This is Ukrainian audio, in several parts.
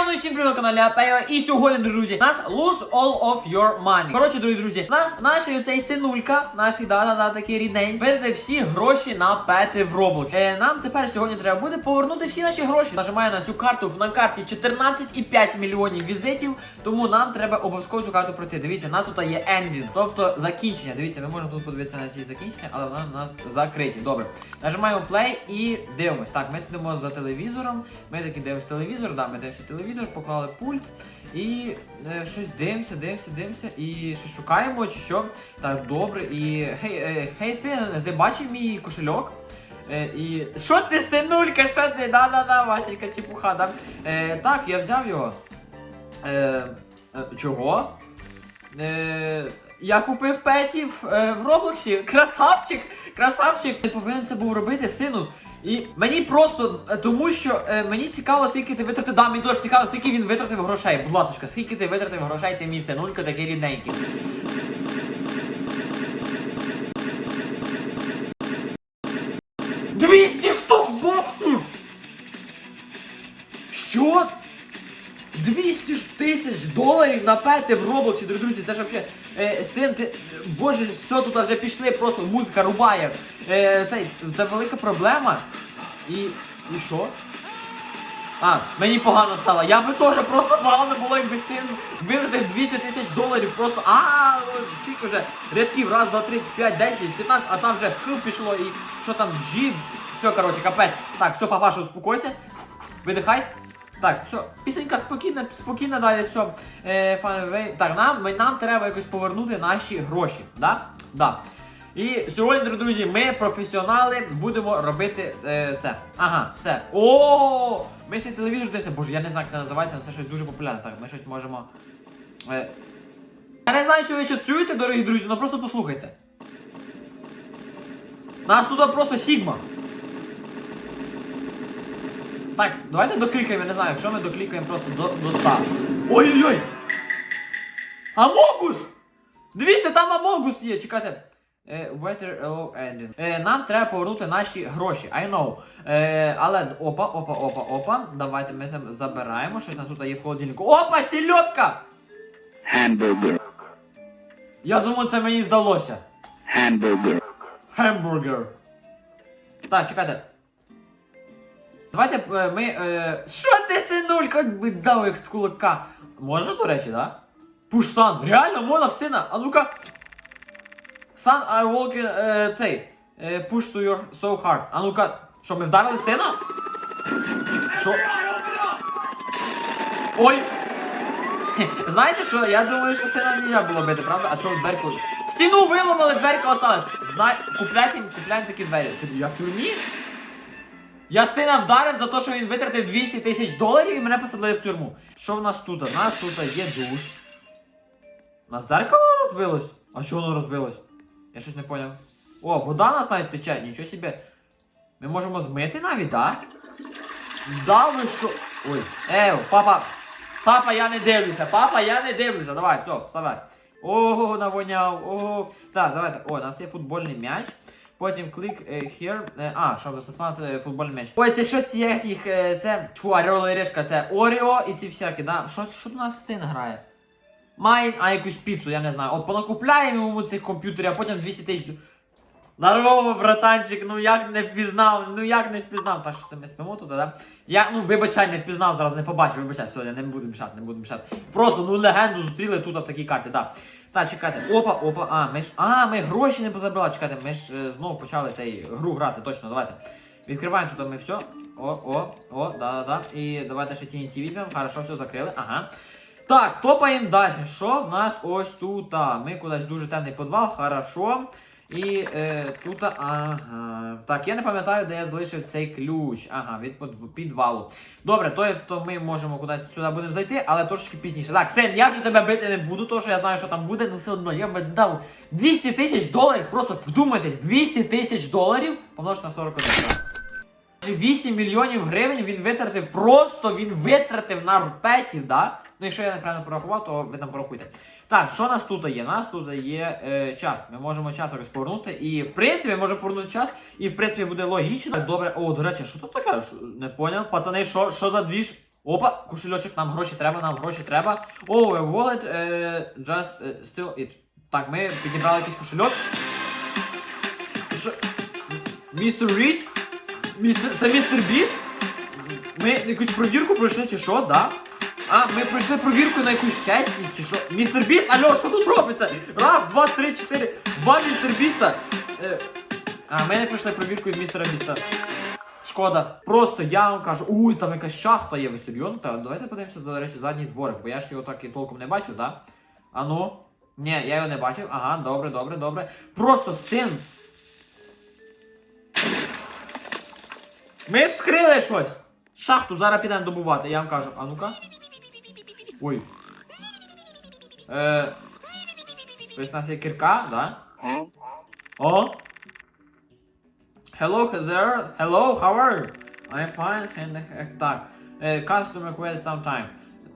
Йону всім привіт на каналі Апео. І сьогодні, друзі, нас lose all of your money. Коротше, дорогі друзі, нас наш цей синулька, наш да, да, такий ріднень, витратив всі гроші на пети в Roblox. Е, нам тепер сьогодні треба буде повернути всі наші гроші. Нажимаю на цю карту, на карті 14,5 мільйонів візитів, тому нам треба обов'язково цю карту пройти. Дивіться, нас тут є ending, тобто закінчення. Дивіться, ми можемо тут подивитися на ці закінчення, але вони у нас закриті. Добре. Нажимаємо play і дивимось. Так, ми сидимо за телевізором. Ми таки дивимося телевізор, да, ми дивимося телевізор, поклали пульт і е, щось дивимося, дивимося, дивимося і щось шукаємо чи що. Так, добре. І гей, е, гей, син, ти бачив мій кошельок? Е, і що ти, синулька, що ти? Да-да-да, Василька, чепуха, да. Е, так, я взяв його. Е, е, чого? Е, я купив петів е, в Роблоксі. Красавчик! Красавчик! Ти повинен це був робити, сину. І мені просто е, тому, що е, мені цікаво, скільки ти витратив. Да, мені дуже цікаво, скільки він витратив грошей. Будь ласка, скільки ти витратив грошей, ти мій синулька такий рідненький. Доларів на в Роблоксі, дорогі друзі, це ж взагалі, е, син, ти, боже, все тут вже пішли, просто музика рубає. Е, це, це велика проблема. І, і що? А, мені погано стало. Я би теж просто погано було, якби син витратив 200 тисяч доларів, просто а скільки вже рядків, раз, два, три, п'ять, десять, 15, а там вже хил пішло і що там, джіп, все, коротше, капець. Так, все, папаша, успокойся, видихай. Так, все, пісенька спокійна, спокійна далі, все. Е, fun. Так, нам, нам треба якось повернути наші гроші, да? Да. І сьогодні, друзі, ми професіонали будемо робити е, це. Ага, все. О! Ми ще телевізор дивимося. Боже, я не знаю, як це називається, але це щось дуже популярне. Так, ми щось можемо. Е... Я не знаю, чи ви ще чуєте, дорогі друзі, але просто послухайте. Нас тут просто Сігма. Так, давайте доклікаємо, я не знаю, якщо ми доклікаємо просто до, до 100. Ой-ой-ой! Амогус! Дивіться, там Амогус є, чекайте. Е, Weather Allow Ending. Е, нам треба повернути наші гроші. I know. Е, але опа, опа, опа, опа. Давайте ми це забираємо. Щось у нас тут є в холодильнику. Опа, сільотка! Hamburger. Я думаю, це мені здалося. Hamburger. Хембургер. Так, чекайте. Давайте е, ми. Е... Що ти, синулька? Дав як з кулака. Можна, до речі, да? Пуш-сан. Реально, можна в сина. А ну-ка. Сан, I walk in, е, цей. Е, push to your so hard. А ну-ка. Що, ми вдарили сина? Що? Ой! Знаєте що? Я думаю, що сина не можна було бити, правда? А що дверку? Стіну виламали, дверка осталась. Знай... Купляйте, купляємо такі двері. Я в тюрмі? Я сина вдарив за те, що він витратив 200 тисяч доларів і мене посадили в тюрму. Що в нас тут? У нас тут є душ. У нас зеркало розбилось? А що воно розбилось? Я щось не поняв. О, вода у нас навіть тече, нічого собі. Ми можемо змити навіть, так? Да ви що? Ой, еу, папа. Папа, я не дивлюся, папа, я не дивлюся. Давай, все, вставай. Ого, навоняв, ого. Так, давайте. О, у нас є футбольний м'яч. Потім клик е, here. Е, а, щоб засмати футбольний м'яч. Ой, це що ці яких? е, Це. Чу, Орел і Решка, це Оріо і ці всякі, да? Що, що до нас син грає? Майн, а якусь піцу, я не знаю. От понакупляємо йому цих комп'ютерів, а потім 200 тисяч. Здорово, братанчик, ну як не впізнав, ну як не впізнав. Що це ми спимо тут, да? Я, ну вибачай, не впізнав, зараз не побачив, вибачай, все, я не буду мішати, не буду мішати. Просто, ну легенду зустріли тут в такій карті, так. Так, чекайте. Опа, опа, а, ми ж. А, ми гроші не позабрали, чекайте, ми ж е, знову почали цей гру грати, точно, давайте. Відкриваємо тут ми все. О, о, о, да-да-да. І давайте ще TNT візьмемо. Хорошо, все закрили. Ага. Так, топаємо далі. Що в нас ось тут? Ми кудись дуже темний підвал, хорошо. І е, тут, ага. Так, я не пам'ятаю, де я залишив цей ключ. Ага, від підвалу. Добре, то, то ми можемо кудись сюди будемо зайти, але трошечки пізніше. Так, Сен, я вже тебе бити не буду, тому що я знаю, що там буде, але все одно я би дав 200 тисяч доларів. Просто вдумайтесь, 200 тисяч доларів помножити на 41. 8 мільйонів гривень він витратив просто, він витратив на рпетів, да? Ну, якщо я неправильно порахував, то ви там порахуйте. Так, що нас тут є? Нас тут є е, час. Ми можемо час якось повернути. І в принципі можемо повернути час, і в принципі буде логічно. Добре, о, до речі, що тут таке? Не поняв. Пацани, що, що за двіж? Опа, кошельочок, нам гроші треба, нам гроші треба. О, wallet, е, just е, still it. Так, ми підібрали якийсь кошельок. Містер Річ? Містер, це містер Біст? Ми якусь провірку пройшли чи що, да? А, ми пройшли провірку на якусь чесність чи що? Містер Біст? Алло, що тут робиться? Раз, два, три, чотири. Два містер Біста. Е, а, ми не пройшли провірку від містера Біста. Шкода. Просто я вам кажу, уй, там якась шахта є, ви серйозно? Та, давайте подивимося, до речі, задній дворик, бо я ж його так і толком не бачив, да? А ну? Ні, я його не бачив. Ага, добре, добре, добре. Просто син. Ми вскрили щось. Шахту зараз підемо добувати, я вам кажу. А ну-ка. Ой. Е. Тобто у нас є кірка, да? О. Hello there. Hello, how are you? I'm fine. And, е, так. Е, Customer request sometime.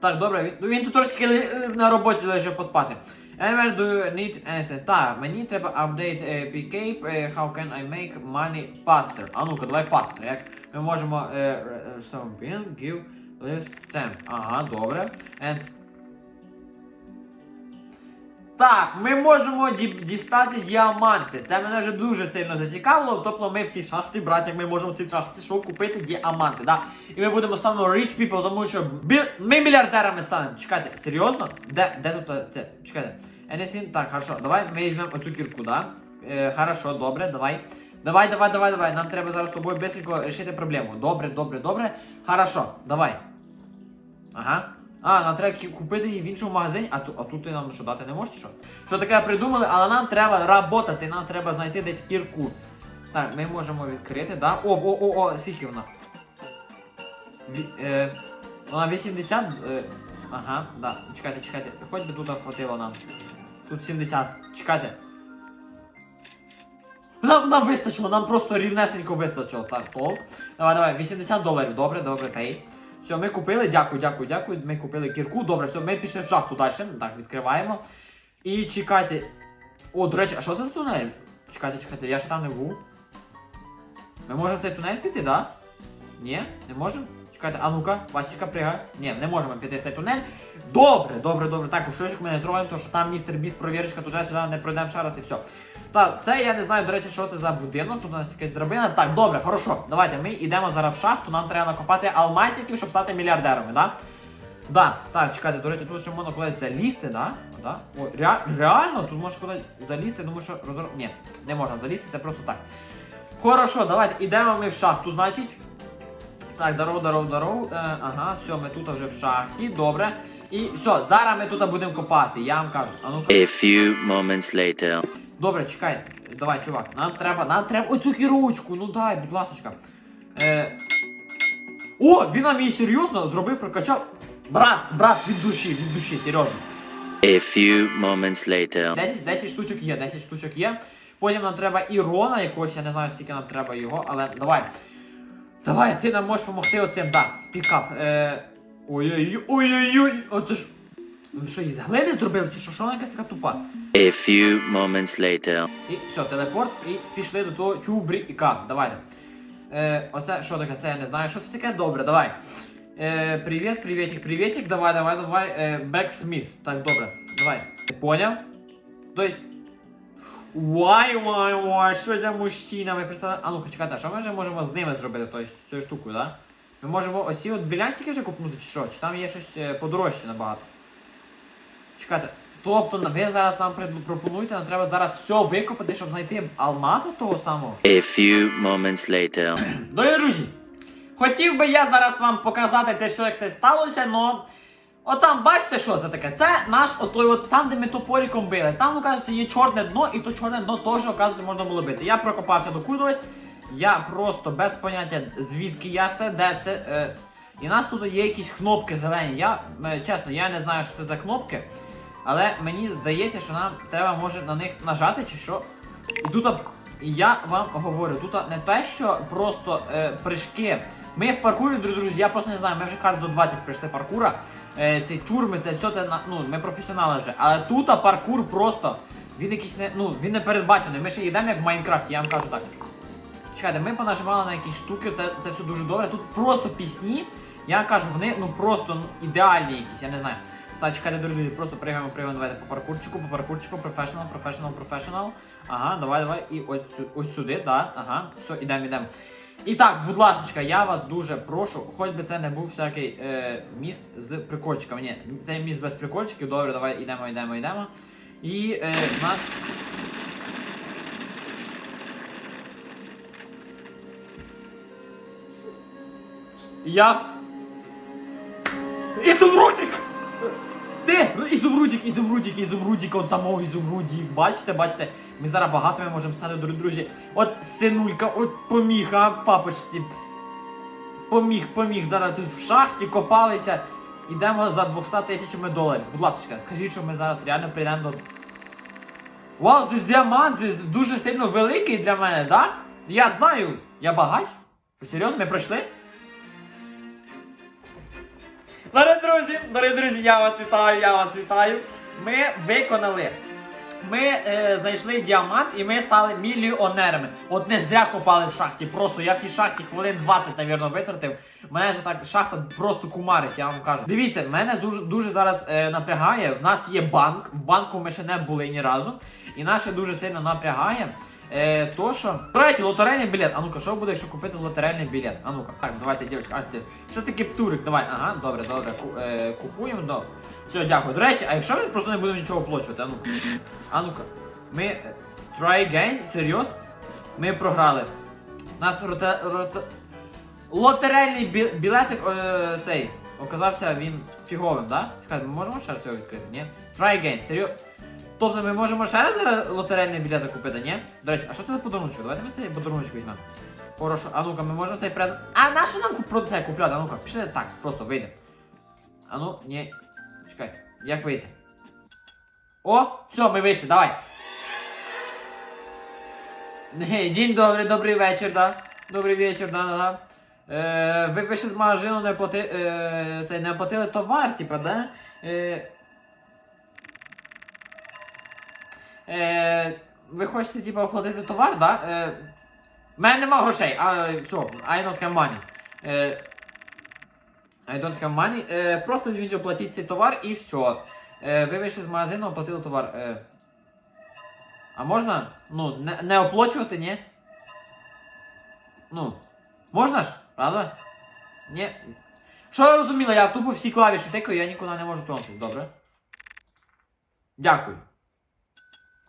Так, добре, він, ну, він тут трошки на роботі лежав поспати. Ever do you need anything? Так, мені треба update е, PK, е, how can I make money faster? А ну-ка, давай faster. Як ми можемо е, е, some bill, give list stamp. Ага, добре. And так, ми можемо ді- дістати діаманти. Це мене вже дуже сильно зацікавило. Тобто ми всі шахти, брати, ми можемо в цій шахті що купити діаманти. Да? І ми будемо станемо rich people, тому що бі... ми мільярдерами станемо. Чекайте, серйозно? Де, де тут е, це? Чекайте. Anything? Так, хорошо. Давай ми візьмемо оцю кірку, да? Е, хорошо, добре, давай. Давай, давай, давай, давай. Нам треба зараз з тобою быстренько рішити проблему. Добре, добре, добре. Хорошо, давай. Ага. А, нам треба купити її в іншому магазині, а, ту, а тут ти нам що дати не можеш, що? Що таке придумали, але нам треба работати, нам треба знайти десь кірку. Так, ми можемо відкрити, да? О, о, о, о, скільки вона? Ві, е, вона 80. Е, ага, да. Чекайте, чекайте. Хоч би тут хватило нам. Тут 70. Чекайте. Нам, нам вистачило, нам просто рівнесенько вистачило. Так, топ. Давай, давай, 80 доларів. Добре, добре, пей. Все, ми купили, дякую, дякую, дякую. Ми купили кірку. Добре, все, ми пішли в шахту далі. Так, відкриваємо. І чекайте. О, до речі, а що це за тунель? Чекайте, чекайте, я ж там не був. Ми можемо в цей тунель піти, да? Ні, не можемо? Чекайте, а ну-ка, Васечка, пригай. Ні, не можемо піти в цей тунель. Добре, добре, добре. Так, у ми не трогаємо, тому що там містер Біс, провірочка, туди-сюди не пройдемо ще раз і все. Так, це я не знаю, до речі, що це за будинок, тут у нас якась драбина. Так, добре, хорошо. Давайте ми йдемо зараз в шахту, нам треба накопати алмазників, щоб стати мільярдерами, да? Да, так, чекайте, до речі, тут ще можна кудись залізти, да? Да? О, ре... реально, тут можна кудись залізти, думаю, що розор... Ні, не можна залізти, це просто так. Хорошо, давайте, йдемо ми в шахту, значить. Так, здоров, здоров, здоров. Е, ага, все, ми тут вже в шахті, добре. І все, зараз ми тут будемо копати, я вам кажу. А ну A few moments later. Добре, чекай. Давай, чувак. Нам треба, нам треба оцю хіручку. Ну дай, будь ласочка. Е... О, він нам її серйозно зробив, прокачав. Брат, брат, від душі, від душі, серйозно. A few moments later. 10, 10 штучок є, 10 штучок є. Потім нам треба Ірона якогось, я не знаю, скільки нам треба його, але давай. Давай, ти нам можеш допомогти оцим, да, пікап. Е... Ой-ой-ой, ой-ой-ой, оце ж. Ви що, із глини зробили, чи що? Що вона якась така тупа? A few moments later. І все, телепорт, і пішли до того чубріка. Давайте. Е, оце що таке? Це я не знаю. Що це таке? Добре, давай. Е, привіт, привітик, привітик. Давай, давай, давай. Е, Бексміс. Так, добре. Давай. Ти поняв? Тобто. Вай, вай, вай, що за мужчина? Ми представляємо. А ну-ка, чекайте, а що ми вже можемо з ними зробити, тобто, з цією штукою, да? Ми можемо оці от білянчики вже купнути, чи що? Чи там є щось е, подорожче набагато? Чекайте. Тобто ви зараз нам пропонуєте, нам треба зараз все викопати, щоб знайти алмаз от того самого. A few moments later. Дорогі друзі, хотів би я зараз вам показати це все, як це сталося, но. Отам, бачите, що це таке? Це наш отой, от там, де ми топориком били. Там, оказується, є чорне дно, і то чорне дно теж, оказується, можна було бити. Я прокопався до кудись, я просто без поняття, звідки я це, де це. Е... І у нас тут є якісь кнопки зелені. Я, е, чесно, я не знаю, що це за кнопки. Але мені здається, що нам треба може на них нажати чи що. І тут я вам говорю, тут не те, що просто е, прыжки. Ми в паркурі, друзі, я просто не знаю, ми вже кажуть до 20 прийшли паркура. Е, ці тюрми, це все це ну, ми професіонали вже. Але тут паркур просто. Він якийсь не. Ну, він не передбачений. Ми ще йдемо як в Майнкрафті, я вам кажу так. Чекайте, ми понажимали на якісь штуки, це, це все дуже добре. Тут просто пісні. Я кажу, вони ну просто ну, ідеальні якісь, я не знаю. Так, чекайте, друзі, просто пригаємо, пригаємо, давайте по паркурчику, по паркурчику, професіонал, професіонал, професіонал. Ага, давай, давай. І ось, ось сюди, да, ага, все, ідемо, ідемо. І так, будь ласка, я вас дуже прошу, хоч би це не був всякий е, міст з прикольчиками. Ні, це міст без прикольчиків, добре, давай йдемо, йдемо, йдемо. І е, нас. Я. Ізумрудик! Ти! Ну, Ізумрудик, ізумрудик, ізумрудик, он там о, ізумрудик. Бачите, бачите, ми зараз багатими можемо стати, дорогі друзі. От синулька, от поміг, а, папочці. Поміг, поміг. Зараз тут в шахті копалися. Ідемо за 200 тисячами доларів. Будь ласка, скажіть, що ми зараз реально прийдемо до. Вау, це діамант, дуже сильно великий для мене, да? Я знаю, я багач. Серйозно, ми пройшли? Дорогі друзі, дорогі друзі, я вас вітаю, я вас вітаю. Ми виконали. Ми е, знайшли діамант і ми стали мільйонерами. От не зря копали в шахті. Просто я в тій шахті хвилин 20, навірно, витратив. Мене ж так шахта просто кумарить, я вам кажу. Дивіться, мене дуже, дуже зараз е, напрягає. В нас є банк. В банку ми ще не були ні разу. І нас ще дуже сильно напрягає. Е, то що. До речі, лотерейний білет. А ну-ка, що буде, якщо купити лотерейний білет? А ну-ка, так, давайте, дівчатка, ти. Що таке птурик? Давай, ага, добре, добре. Ку- е, купуємо, до. Все, дякую. До речі, а якщо ми просто не будемо нічого оплачувати, а ну-ка. А ну-ка. Ми. е, Try again? Серйозно? Ми програли. Нас роте, роте... Лотерейний бі... білетик е, цей. Оказався він фіговим, да? Чекайте, ми можемо ще раз його відкрити? Ні? Try again, серйозно. Тобто ми можемо ще раз зараз лотерейний білет купити, ні? До речі, а що це за подарунок? Давайте ми цей подарунок візьмемо. Хорошо, а ну-ка, ми можемо цей презент. А на що нам про це купляти? А ну-ка, пішли так, просто вийде. А ну, ні. Чекай, як вийти? О, все, ми вийшли, давай. Гей, День добрий, добрий вечір, да. Добрий вечір, да, да, да. Е, ви вийшли з магазину, не плати, е, це, не оплатили товар, типа, да? Е, е, ви хочете, типа, оплатити товар, да? Е, в мене нема грошей, а все, I don't have money. Е, I don't have money. Е, просто візьміть, оплатіть цей товар і все. Е, ви вийшли з магазину, оплатили товар. Е, а можна? Ну, не, не оплачувати, ні? Ну, можна ж? Правда? Ні. Що я розуміла, я тупо всі клавіші тикаю, я нікуди не можу тронути, добре? Дякую.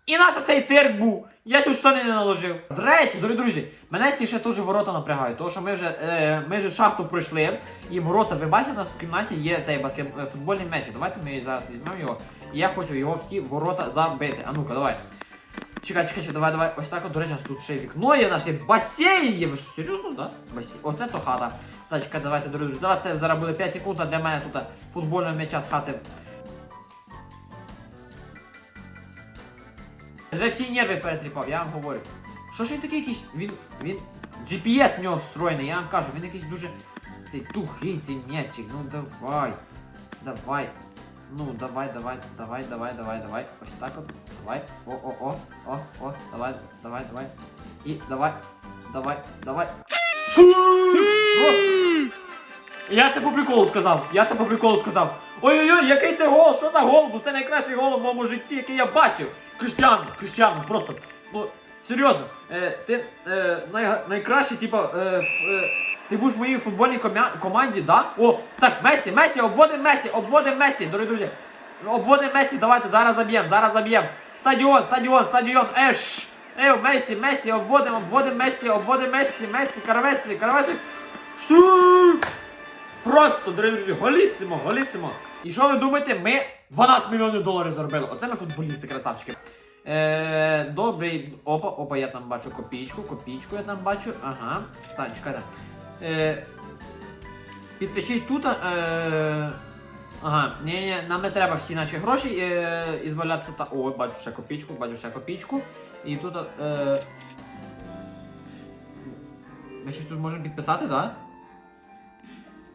І наш цей цирк був. Я чуть штани не наложив. До речі, дорогі друзі, мене ці ще теж ворота напрягають, тому що ми вже, е, ми вже шахту пройшли, і ворота, ви бачите, у нас в кімнаті є цей баскет, е, футбольний м'яч. Давайте ми зараз візьмемо його. І я хочу його в ті ворота забити. А ну-ка, давай. Чекай, чекай, чекай, давай, давай. Ось так от, до речі, у тут ще вікно є, наш є басейн є. Ви що, серйозно, да? Басейн. Оце то хата. Так, чекай, давайте, друзі. Зараз це зараз буде 5 секунд, а для мене тут футбольного м'яча з хати. Вже всі нерви перетріпав, я вам говорю. Що ж він такий якийсь. Він. він. GPS в нього встроєний, я вам кажу, він якийсь дуже. Цей тухий цей м'ячик, ну давай. Давай. Ну, давай, давай, давай, давай, давай, давай. Ось так от. Давай. О, о, о, о, о, давай, давай, давай. І давай. Давай, давай. Я це по приколу сказав. Я це по приколу сказав. Ой-ой-ой, який це гол? Що за гол? Бо це найкращий гол в моєму житті, який я бачив. Криштиану, Криштиану, просто. Ну, серйозно, е, ти е, най, найкращий, типа, е, е, ти будеш в моїй футбольній комя- команді, да? О, так, Месі, Месі, обводимо Месі, обводимо Месі, дорогі друзі. Обводимо Месі, давайте, зараз заб'ємо, зараз заб'ємо. Стадіон, стадіон, стадіон, еш. Ей, Месі, Месі, обводимо, обводимо Месі, обводимо Месі, Месі, Каравесі, Каравесі. Су! Просто, дорогі друзі, голісимо, голісимо. І що ви думаєте, ми 12 мільйонів доларів заробили. Оце ми футболісти, красавчики. Е, добрий. Опа, опа, я там бачу копійку, копійку я там бачу. Ага. Так, чекайте. Е, підпишіть тут. Е, ага, ні, ні, нам не треба всі наші гроші е, ізбавлятися та. О, бачу ще копійку, бачу ще копійку. І тут. Е, ми щось тут можемо підписати, так? Да?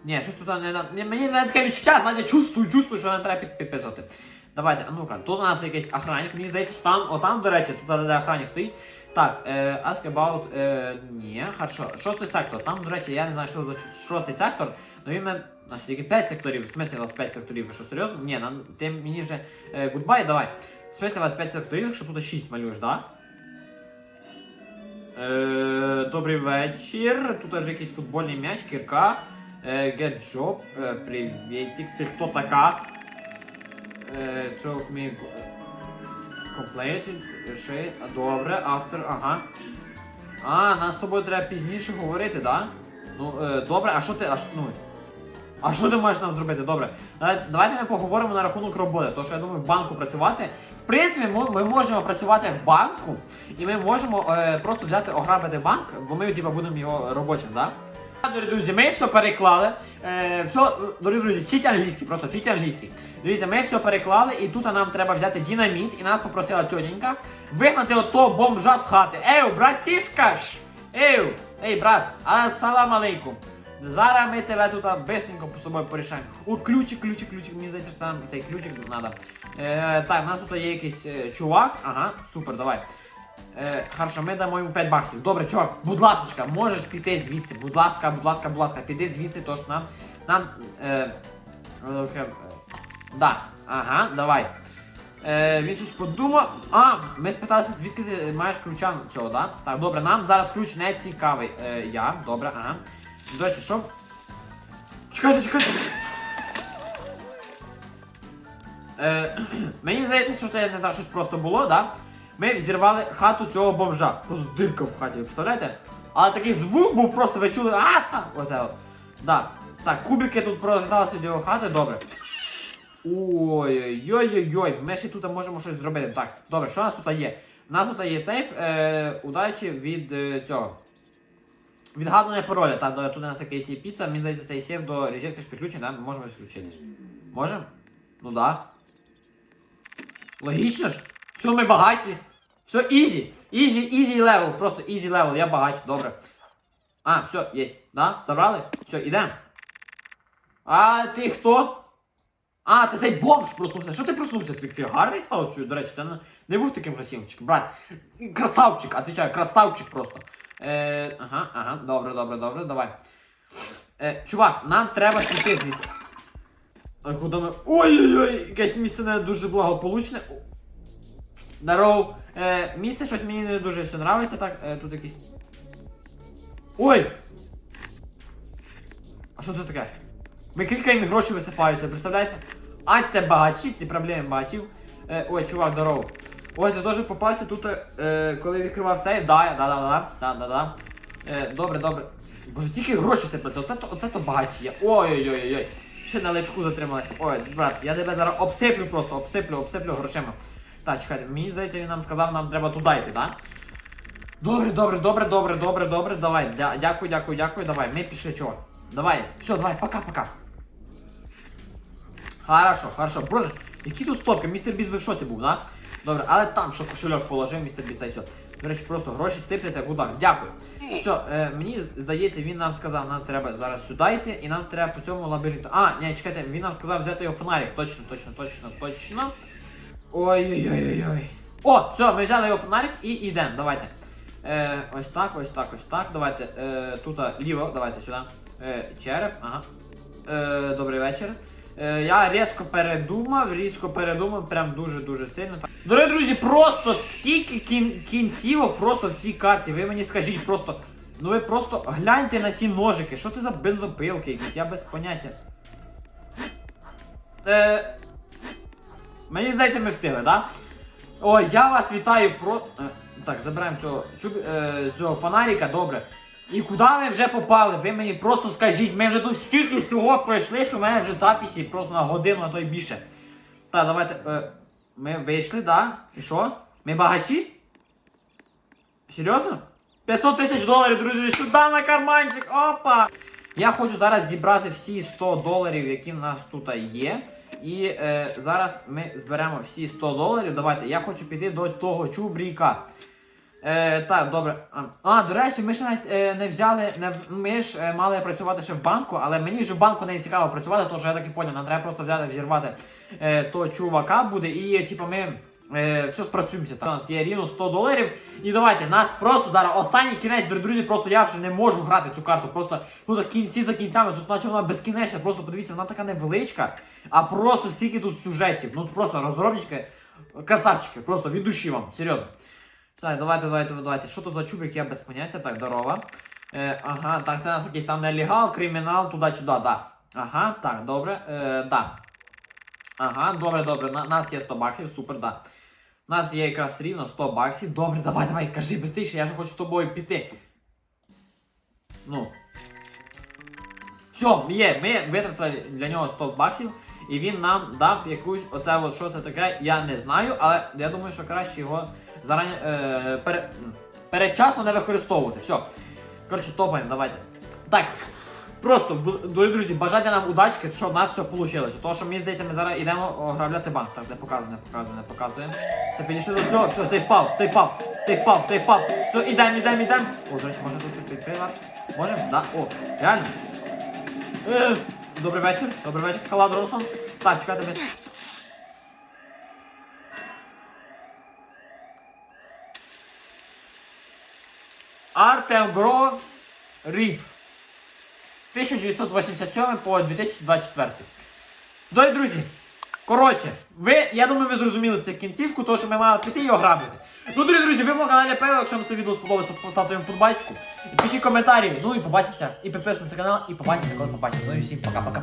Ні, щось тут не на- мені не таке відчуття, знаєте, чувствую, чувствую, що не треба під. Давайте, а ну-ка, тут у нас якийсь охранник, мені здається, що там, отам, до речі, тут де охранник стоїть. Так, е, ask about, е, ні, хорошо, шостий сектор, там, до речі, я не знаю, що за шостий сектор, Ну він мене. У нас тільки 5 секторів, в смислі у вас 5 секторів, ви що серйозно? Ні, нам ти мені вже е, гудбай, давай. В смислі у вас 5 секторів, якщо тут 6 малюєш, да? Е, добрий вечір. Тут аж якийсь футбольний м'яч, кірка. Е, get job. Е, привітик. Ти хто така? Е, Talk me completed. Ще. Добре, автор, ага. А, нам з тобою треба пізніше говорити, да? Ну, е, добре, а що ти. А, що- ну, а що ти маєш нам зробити? Добре. Давайте ми поговоримо на рахунок роботи. Тому що я думаю, в банку працювати. В принципі, ми, ми можемо працювати в банку, і ми можемо е, просто взяти ограбити банк, бо ми типу, будемо його робочим, да? Друзі, ми все переклали. Е, все, дорогі друзі, вчіть англійський, просто вчіть англійський. Дивіться, ми все переклали, і тут нам треба взяти динаміт, і нас попросила тьотенька вигнати ото бомжа з хати. Ей, братішка ж! Ей, ей, брат, ассалам алейкум. Зараз ми тебе тут бистренько по собою порішаємо. О, ключик, ключик, ключик, мені здається, що нам цей ключик треба. Е, так, у нас тут є якийсь е, чувак. Ага, супер, давай. Е, хорошо, ми дамо йому 5 баксів. Добре, чувак, будь ласка, можеш піти звідси. Будь ласка, будь ласка, будь ласка, піди звідси, тож нам. Нам. Е, е, е, да, ага, давай. Е, він щось подумав. А, ми спиталися, звідки ти маєш ключа цього, да? Так, добре, нам зараз ключ не цікавий. Е, я, добре, ага. До речі, що? Чекайте, чекайте. Е, мені здається, що це не так щось просто було, да? Ми зірвали хату цього бомжа. Просто дирка в хаті, ви представляєте? Але такий звук був просто, ви чули. А! Оце. Да. Так, кубики тут прозналися до його хати, добре. Ой-ой-ой-ой-ой, ми ще тут можемо щось зробити. Так, добре, що у нас тут є? У нас тут є сейф, е, удачі від е, цього. Відгадування пароля. Так, тут у нас якийсь є піца, мені здається, цей сейф до розетки ж підключений, да? Ми можемо відключити. Можемо? Ну да. Логічно ж. Все, ми багаті. Все, ізі. Ізі, ізі левел. Просто ізі левел, я багач, добре. А, все, є. Да? Забрали? Все, ідемо. А ти хто? А, це цей бомж проснувся. Що ти проснувся? Ти такий гарний став, чую, до речі, ти не, не був таким красивчиком, брат. Красавчик, отвечаю, красавчик просто. Е, ага, ага, добре, добре, добре, давай. Е, чувак, нам треба піти звідси. Ой-ой-ой, якесь місце не дуже благополучне. Здоров. Е, місце щось мені не дуже все нравиться, так, е, тут якісь. Ой! А що це таке? Ми клікаємо і гроші висипаються, представляєте? А це багачі, ці проблеми бачив. Е, ой, чувак, здорово. Ой, ти теж попався тут, е, коли відкривав сейф, да, да, да, да, да, да, да. Е, добре, добре. Боже, тільки гроші сипляться, оце то, оце то багаті є. Ой-ой-ой-ой. Ще на личку затримали. Ой, брат, я тебе зараз обсиплю просто, обсиплю, обсиплю грошима. Так, чекайте, мені здається, він нам сказав, нам треба туди йти, так? Добре, добре, добре, добре, добре, добре, давай. Дя- дякую, дякую, дякую, давай. Ми пішли, чувак. Давай, все, давай, пока-пока. Хорошо, хорошо. Боже, які тут стопки? Містер Біс би в шоці був, да? Добре, але там, що кошельок положив, містер Біс, та й все. До речі, просто гроші сипляться, куди? Дякую. Все, мені здається, він нам сказав, нам треба зараз сюди йти, і нам треба по цьому лабіринту. А, ні, чекайте, він нам сказав взяти його фонарик. Точно, точно, точно, точно. Ой-ой-ой-ой-ой. О, все, ми взяли його фонарик і йдемо, давайте. Е, ось так, ось так, ось так. Давайте. Е, тут ліво, давайте сюди. Е, череп, ага. Е, добрий вечір. Я різко передумав, різко передумав, прям дуже-дуже сильно. Дорогі друзі, просто скільки кін- кінцівок просто в цій карті. Ви мені скажіть просто. Ну ви просто гляньте на ці ножики. Що це за бензопилки якісь? Я без поняття. Е, мені здається, ми встигли, так? Ой, я вас вітаю про. Е, так, забираємо цього, чуб... е, цього фонарика, добре. І куди ми вже попали? Ви мені просто скажіть, ми вже тут стільки всього пройшли, що в мене вже записі просто на годину, а то й більше. Так, давайте. Е, ми вийшли, да? І що? Ми багачі? Серйозно? 500 тисяч доларів, друзі, сюди на карманчик, опа! Я хочу зараз зібрати всі 100 доларів, які в нас тут є. І е, зараз ми зберемо всі 100 доларів. Давайте, я хочу піти до того чубріка. Е, так, добре. А, до речі, ми ще навіть е, не взяли. Не, ми ж е, мали працювати ще в банку, але мені ж в банку не цікаво працювати, тому що я так і поняв, нам треба просто взяти, взірвати е, того чувака буде. І, типу, ми Е, все, спрацюємося. Так, у нас є рівно 100 доларів. І давайте, нас просто зараз останній кінець, друзі, просто я вже не можу грати цю карту. Просто тут кінці за кінцями, тут наче вона безкінечна. Просто подивіться, вона така невеличка, а просто стільки тут сюжетів. Ну просто розробнички, красавчики, просто від душі вам, серйозно. Так, давайте, давайте, давайте. Що тут за чубик, я без поняття. Так, здорово. Е, ага, так, це у нас якийсь там нелегал, кримінал, туди-сюди, да. Ага, так, добре, е, да. Ага, добре, добре. На, нас є 100 баксів, супер, да. У нас є якраз рівно 100 баксів. Добре, давай, давай, кажи быстріше, я ж хочу з тобою піти. Ну. Все, є, ми витратили для нього 100 баксів, і він нам дав якусь, оце от що це таке, я не знаю, але я думаю, що краще його зарані, е, пере, передчасно не використовувати. Все. Коротше, топаємо, давайте. Так. Просто, дорогі друзі, бажайте нам удачки, щоб в нас все вийшло. Тому що мені здається, ми зараз йдемо ограбляти банк. Так, не показує, показує, показує. Все, підійшли до цього, все, цей впав, цей впав. Все, ідемо, ідемо, ідемо. О, до речі, можна тут щось відкривати? Можемо? Да? О, реально. Е, добрий вечір, добрий вечір, Халад Росон. Так, чекайте ви. Артем Гро Ріп. 1987 по 2024. Дорогі друзі, коротше, ви, я думаю, ви зрозуміли цю кінцівку, тому що ми маємо піти і ограбити. Ну, дорогі друзі, ви на каналі Пево, якщо вам це відео сподобалось, то поставте їм футбачку. Пишіть коментарі. Ну і побачимося. І підписуйтесь на канал, і побачимося, коли побачимося. Ну і всім пока-пока.